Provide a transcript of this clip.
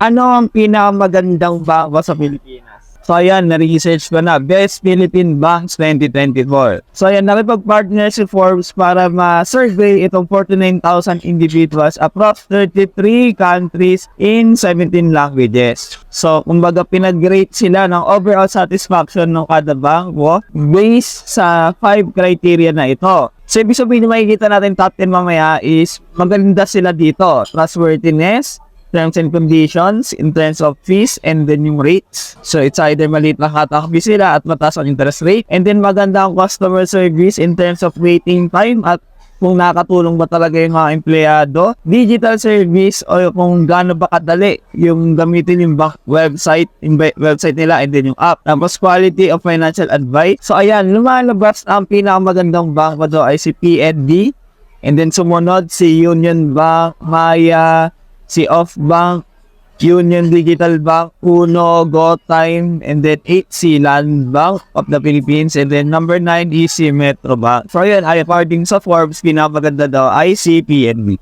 ano ang pinakamagandang bangko sa Pilipinas? So ayan, na-research ko na, Best Philippine Banks 2024. So ayan, nakipag-partner si Forbes para ma-survey itong 49,000 individuals across 33 countries in 17 languages. So, kumbaga pinag-rate sila ng overall satisfaction ng kada bangko based sa 5 criteria na ito. So, ibig sabihin na makikita natin top 10 mamaya is maganda sila dito. Trustworthiness, terms and conditions in terms of fees and then yung rates. So it's either maliit na katakbi sila at mataas ang interest rate. And then maganda ang customer service in terms of waiting time at kung nakatulong ba talaga yung mga empleyado, digital service o kung gaano ba kadali yung gamitin yung bank website, yung website nila and then yung app. Tapos quality of financial advice. So ayan, lumalabas ang pinakamagandang banko do ay si PNB. And then sumunod si Union Bank, Maya, si Off Bank, Union Digital Bank, Uno, GoTime, and then 8 si Land Bank of the Philippines, and then number 9 is si Metro Bank. So yun, ay according sa Forbes, pinapaganda daw ay si PNB.